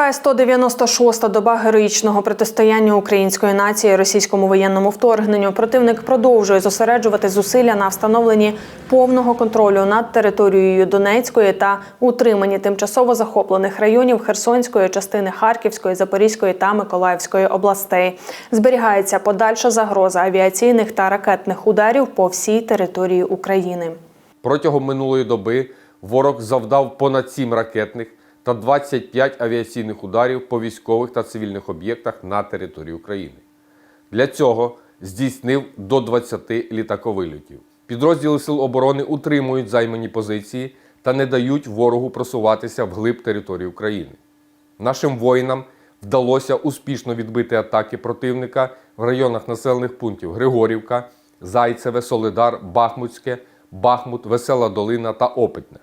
Триває 196-та доба героїчного протистояння української нації російському воєнному вторгненню. Противник продовжує зосереджувати зусилля на встановленні повного контролю над територією Донецької та утриманні тимчасово захоплених районів Херсонської частини Харківської, Запорізької та Миколаївської областей. Зберігається подальша загроза авіаційних та ракетних ударів по всій території України. Протягом минулої доби ворог завдав понад 7 ракетних та 25 авіаційних ударів по військових та цивільних об'єктах на території України. Для цього здійснив до 20 літаковильотів. Підрозділи Сил оборони утримують займані позиції та не дають ворогу просуватися вглиб території України. Нашим воїнам вдалося успішно відбити атаки противника в районах населених пунктів Григорівка, Зайцеве, Солидар, Бахмутське, Бахмут, Весела Долина та Опитне.